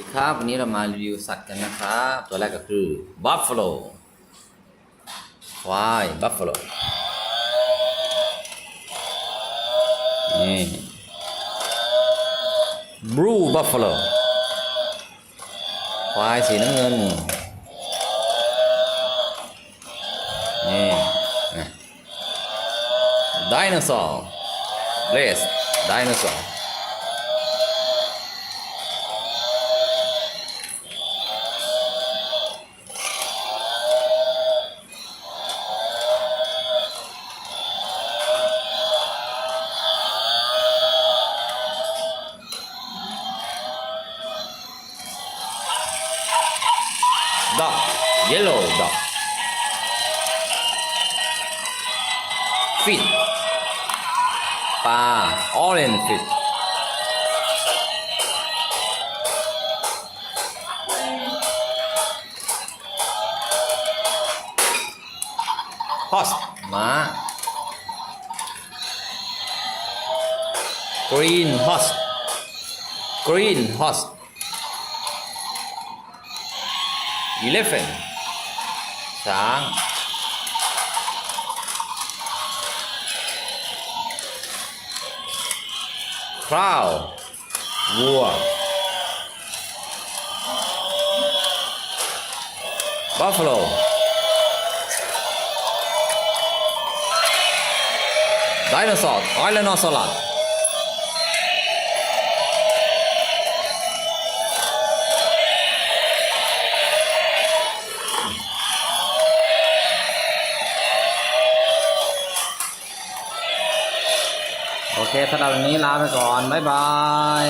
สวัสดีครับวันนี้เรามารีวิวสัตว์กันนะครับ ตัวแรกก็คือ buffalo ควาย buffalo นี่ blue buffalo ควายสีน้ำเงินนี่นะ dinosaur race dinosaur ดอก yellow ดอก fish ปลา orange fish ฮอสม้า green horse green horse Elephant ช้าง crow วัว buffalo ไดโนเสาร์ไทแรนอซอรั โอเคถ้าเรับวันนี้ลาไปก่อน บ๊ายบาย